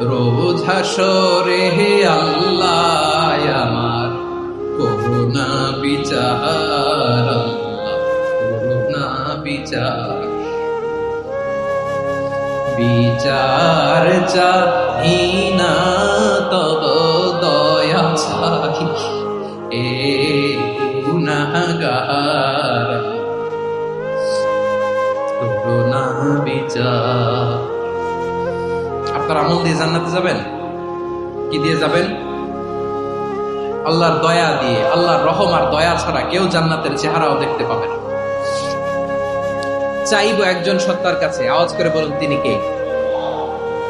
রোজ হে আল্লাহ আমার। করুণা বিচার করুণা বিচার। বিচার চাহি না, তব দয়া চাহি। এ গুনাহগার। করুণা বিচার। আপনার আমল দিয়ে জান্নাতে যাবেন? কি দিয়ে যাবেন? আল্লাহর দয়া দিয়ে, আল্লাহর রহম আর দয়া ছাড়া কেউ জান্নাতের চেহারাও দেখতে পাবে না। চাইব একজন সত্তার কাছে। আওয়াজ করে বলুন, তিনি কে?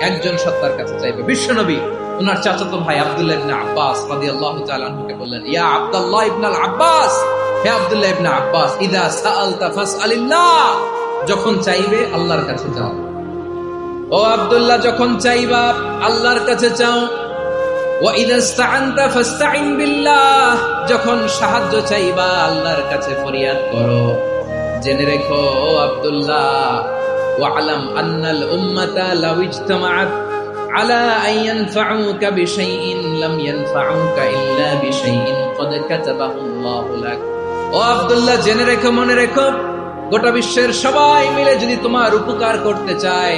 একজন সত্তার কাছে চাইব। বিশ্বনবী ওনার চাচাতো ভাই আব্দুল্লাহ ইবনে আব্বাস রাদিয়াল্লাহু তাআলা আনহুকে বললেন, ইয়া আব্দুল্লাহ ইবনে আব্বাস! হে আব্দুল্লাহ ইবনে আব্বাস, ইদা সাআলতা ফাসআলিল্লাহ! যখন চাইবে, আল্লাহর কাছে যাও। ও আব্দুল্লাহ যখন চাইবা আল্লাহর কাছে চাও وَإِذَا اسْتَعَنْتَ فَاسْتَعِنْ بِاللَّهِ যখন সাহায্য চাইবা আল্লাহর কাছে ফরিয়াদ করো জেনে রেখো ও আব্দুল্লাহ ওয়ালাম আন্নাল উম্মাতা লাউ ইজতামাআত على أن ينفعوك بشيء لم ينفعوك إلا بشيء قد كتبه الله لك ও আব্দুল্লাহ জেনে রেখো মনে রেখো গোটা বিশ্বের সবাই মিলে যদি তোমার উপকার করতে চায়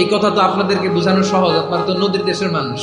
এই কথা তো আপনাদেরকে বোঝানো সহজ আপনারা তো নদীর দেশের মানুষ।